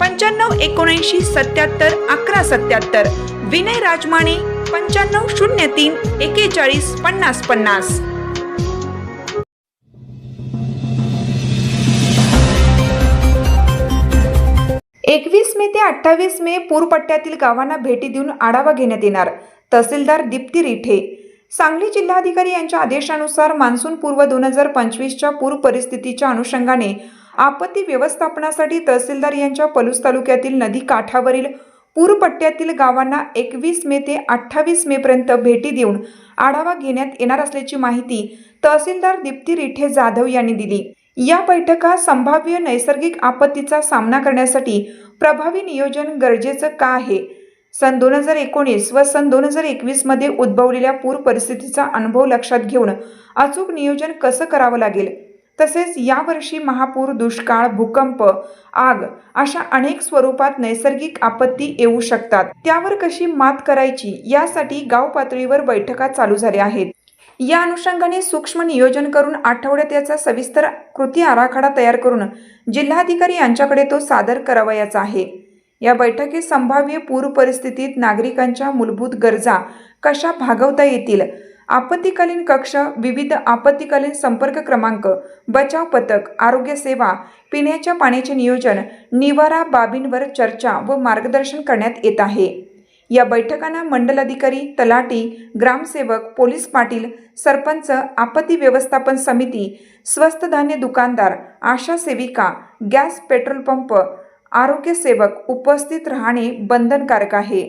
पंच्याण्णव एकोणऐंशी सत्याहत्तर अकरा सत्याहत्तर. विनय राजमाने पंच्याण्णव शून्य तीन एकेचाळीस पन्नास पन्नास. एकवीस मे ते अठ्ठावीस मे पूरपट्ट्यातील गावांना भेटी देऊन आढावा घेण्यात येणार. तहसीलदार दीप्ती रिठे. सांगली जिल्हाधिकारी यांच्या आदेशानुसार मान्सून पूर्व दोन हजार पंचवीसच्या पूर परिस्थितीच्या अनुषंगाने आपत्ती व्यवस्थापनासाठी तहसीलदार यांच्या पलूस तालुक्यातील नदी काठावरील पूरपट्ट्यातील गावांना एकवीस मे ते अठ्ठावीस मेपर्यंत भेटी देऊन आढावा घेण्यात येणार असल्याची माहिती तहसीलदार दीप्ती रिठे जाधव यांनी दिली. या बैठका संभाव्य नैसर्गिक आपत्तीचा सामना करण्यासाठी प्रभावी नियोजन गरजेचं का आहे? सन दोन हजार एकोणीस व सन दोन हजार एकवीसमध्ये उद्भवलेल्या पूर परिस्थितीचा अनुभव लक्षात घेऊन अचूक नियोजन कसं करावं लागेल? तसेच यावर्षी महापूर दुष्काळ भूकंप आग अशा अनेक स्वरूपात नैसर्गिक आपत्ती येऊ शकतात. त्यावर कशी मात करायची यासाठी गाव पातळीवर बैठका चालू झाल्या आहेत. या अनुषंगाने सूक्ष्म नियोजन करून आठवड्यात याचा सविस्तर कृती आराखडा तयार करून जिल्हाधिकारी यांच्याकडे तो सादर करावयाचा आहे. या बैठकीत संभाव्य पूर परिस्थितीत नागरिकांच्या मूलभूत गरजा कशा भागवता येतील? आपत्तीकालीन कक्ष विविध आपत्तीकालीन संपर्क क्रमांक बचाव पथक आरोग्य सेवा पिण्याच्या पाण्याचे नियोजन निवारा बाबींवर चर्चा व मार्गदर्शन करण्यात येत आहे. या बैठकांना मंडल अधिकारी तलाटी ग्रामसेवक पोलीस पाटील सरपंच आपत्ती व्यवस्थापन समिती स्वस्त धान्य दुकानदार आशा सेविका गॅस पेट्रोल पंप आरोग्य सेवक उपस्थित राहणे बंधनकारक आहे.